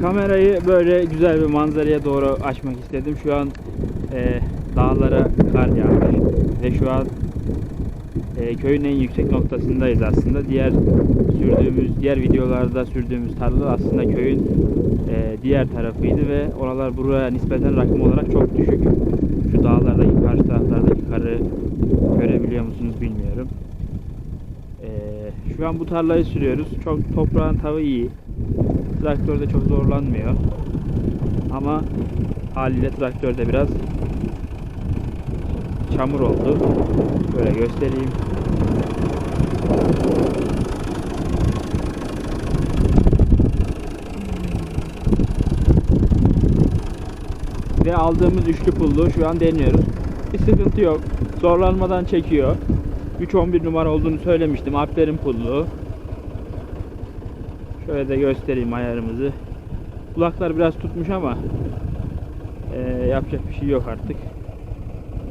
Kamerayı böyle güzel bir manzaraya doğru açmak istedim. Şu an e, dağlara kar yağmış ve şu an e, köyün en yüksek noktasındayız aslında. Diğer sürdüğümüz, diğer videolarda sürdüğümüz tarla aslında köyün e, diğer tarafıydı ve oralar buraya nispeten rakım olarak çok düşük. Şu dağlardaki, karşı taraflardaki karı görebiliyor musunuz bilmiyorum. E, şu an bu tarlayı sürüyoruz. Çok toprağın tavı iyi. Traktörde çok zorlanmıyor. Ama haliyle traktörde biraz çamur oldu. Böyle göstereyim. Ve aldığımız üçlü pullu şu an deniyoruz. Bir sıkıntı yok. Zorlanmadan çekiyor. 3-11 numara olduğunu söylemiştim. Alplerin pullu. Şöyle de göstereyim ayarımızı. Kulaklar biraz tutmuş ama eee, yapacak bir şey yok artık.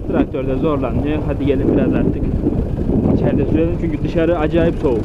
Traktörde zorlanmıyor. Hadi gelin biraz artık içeride sürelim çünkü dışarı acayip soğuk.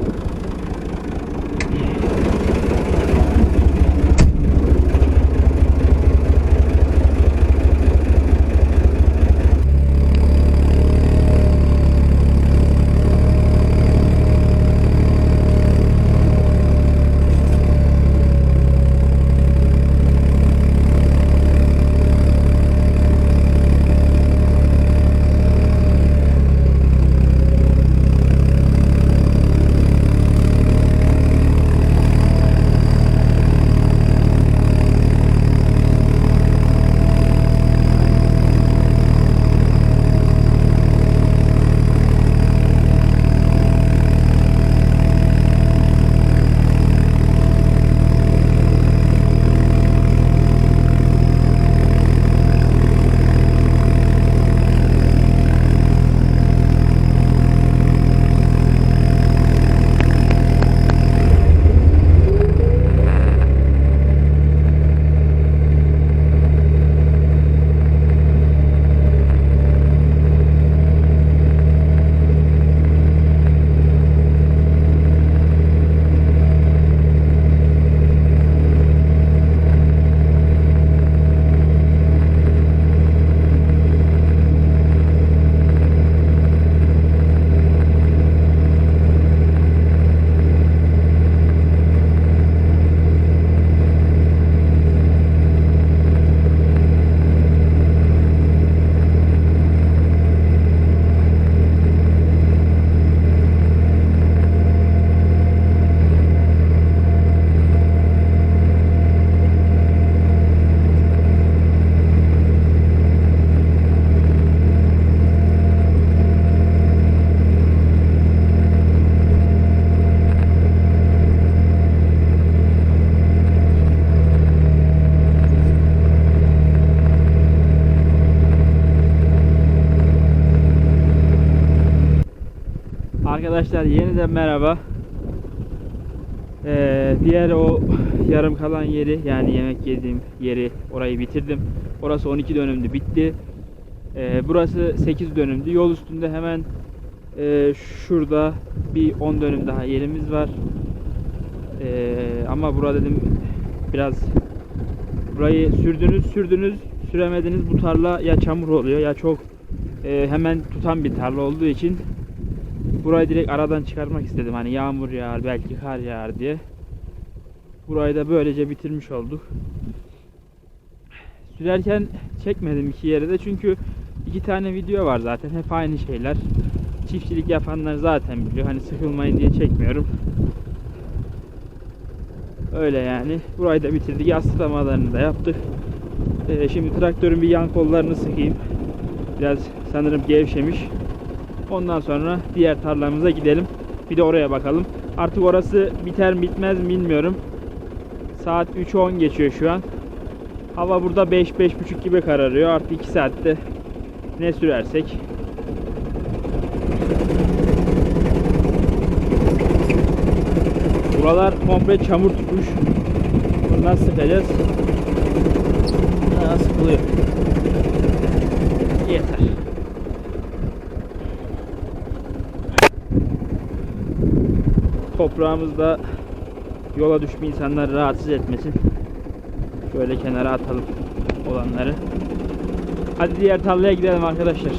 Arkadaşlar yeniden merhaba. Ee, diğer o yarım kalan yeri yani yemek yediğim yeri orayı bitirdim. Orası 12 dönümdü bitti. Ee, burası 8 dönümdü. Yol üstünde hemen e, şurada bir 10 dönüm daha yerimiz var. Ee, ama burada dedim biraz burayı sürdünüz sürdünüz süremediniz bu tarla ya çamur oluyor ya çok e, hemen tutan bir tarla olduğu için Burayı direkt aradan çıkarmak istedim. Hani yağmur yağar, belki kar yağar diye. Burayı da böylece bitirmiş olduk. Sürerken çekmedim iki yere de çünkü iki tane video var zaten. Hep aynı şeyler. Çiftçilik yapanlar zaten biliyor. Hani sıkılmayın diye çekmiyorum. Öyle yani. Burayı da bitirdik. Yaslamalarını da yaptık. Ee, şimdi traktörün bir yan kollarını sıkayım. Biraz sanırım gevşemiş. Ondan sonra diğer tarlamıza gidelim. Bir de oraya bakalım. Artık orası biter bitmez mi bilmiyorum. Saat 3.10 geçiyor şu an. Hava burada 5-5.30 gibi kararıyor. Artık 2 saatte ne sürersek. Buralar komple çamur tutmuş. Bundan sıkacağız. Daha sıkılıyor. Yeter. Toprağımızda yola düşme insanları rahatsız etmesin. Şöyle kenara atalım olanları. Hadi diğer tarlaya gidelim arkadaşlar.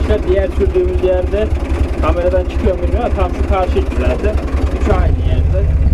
Arkadaşlar. Diğer sürdüğümüz yerde kameradan çıkıyor mu bilmiyorum tam şu karşıydı zaten. Üç aynı yerde.